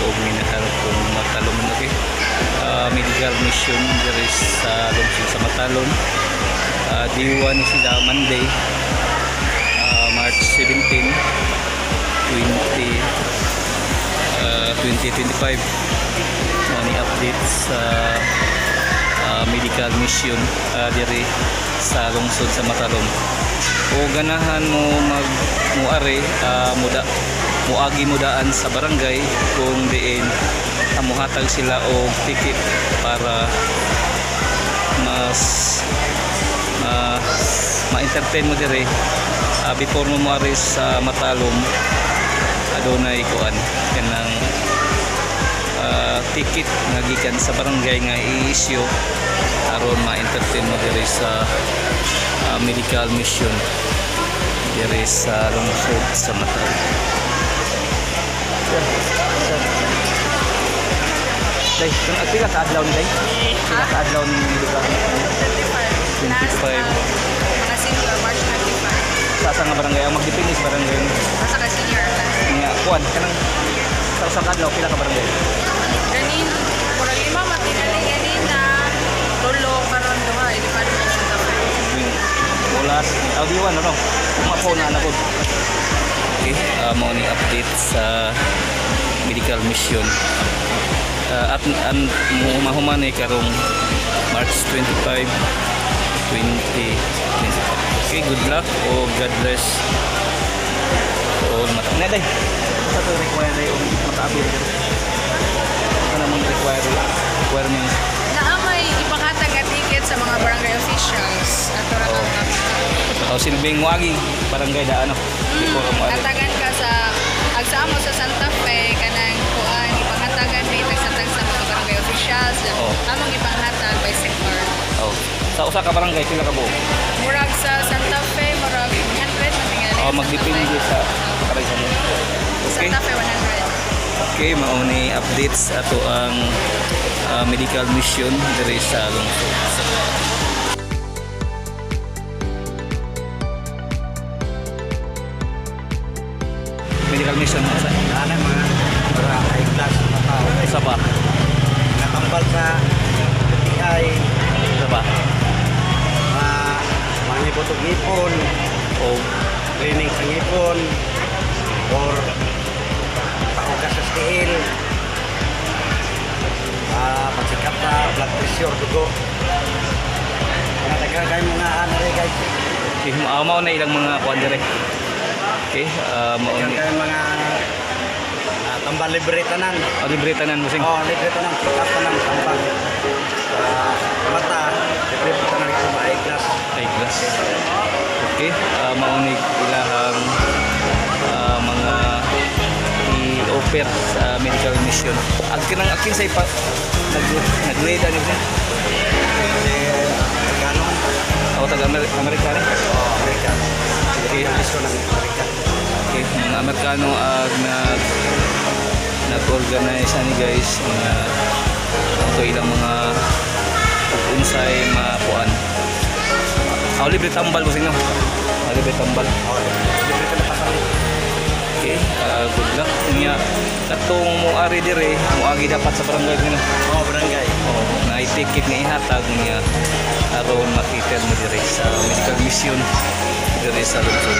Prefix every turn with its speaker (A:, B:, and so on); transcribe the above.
A: og minahal kung matalom okay? Uh, medical mission diri sa lungsod sa Matalon. Uh, diwa ni sila Monday uh, March 17 20 uh, 2025 uh, ni update sa uh, medical mission uh, diri sa lungsod sa Matalon. O ganahan mo mag muari uh, muda muagi mudaan sa barangay kung diin amuhatag sila og ticket para mas ma ma-entertain mo dire uh, before mo muari sa Matalom adunay kuan kanang uh, ticket nga gikan sa barangay nga i-issue aron ma-entertain mo dire sa uh, medical mission dire sa lungsod sa Matalom Day, kung pila ka adlaw ni Day? Ka adlaw ni mission? 25.
B: Mga senior, March 25.
A: Sa sa nga barangay ang magdepende sa barangay
B: Basta ka senior
A: nga kuan kanang sa sa adlaw pila ka barangay?
B: Ganin, mura lima matinali ganin na tulo karon duha, hindi pa rin sa.
A: Yung Olas, audiwan ano? Kumapo na na pod. Uh, mo ni update sa medical mission. Uh, at an mo mahuman ni karong March 25 2025. Okay, good luck o God bless. O mat na day. Sa to require day o matabi. Ano mong require requirement
B: Naamay ipanghatag nga ticket sa mga barangay officials. Ato ra
A: Oo.
B: kang
A: o silbing wagi barangay da ano. Before mo
B: Sa
A: usa ka barangay pila ka buo?
B: Murag sa Santa Fe, murag 100 matingali.
A: Oh, magdepende sa karaysa mo. Okay.
B: Santa Fe 100.
A: Okay, mauni updates ato ang ah, medical mission diri sa lungsod. Medical mission sa
C: Ano mga para high class na tao.
A: sa ba?
C: Nakambal sa PTI,
A: Sa ba?
C: Ngipotog ngipon,
A: O
C: training sa ngipon, or pauga sa steel, ah pagsikap sa blood pressure, dugo. Mga taga kayo mga ano rin guys.
A: okay, uh, mao na ilang mga kuan dire. Okay, uh, mao
C: Yan
A: ni
C: kayo mga ah, tambal libre tanan.
A: oh, libre tanan mo sing.
C: Oh, libre tanan. Sikap tanan, tambal. Ah, mata, libre tanan sa mga high
A: Okay, uh, maunig ilahang ah, mga i-offer sa medical mission. At kinang akin sa ipa nag nag-grade ano siya?
C: Amerikano.
A: O taga Amer- Amerikano.
C: Oh, Amerika.
A: Okay.
C: Amerika.
A: Okay, mga Amerikano ag nag nag-organize ani guys mga ito ilang mga unsay mga kuan. Ah, libre tambal? Ah, libre tambal.
C: Oh, libre pasal.
A: Okay, uh, good luck. Niya, katong mo ari dire, mo agi dapat sa barangay nila.
C: Oh, barangay.
A: Oh, na ticket nga ihatag niya aron makita mo dire sa medical mission dire sa lungsod.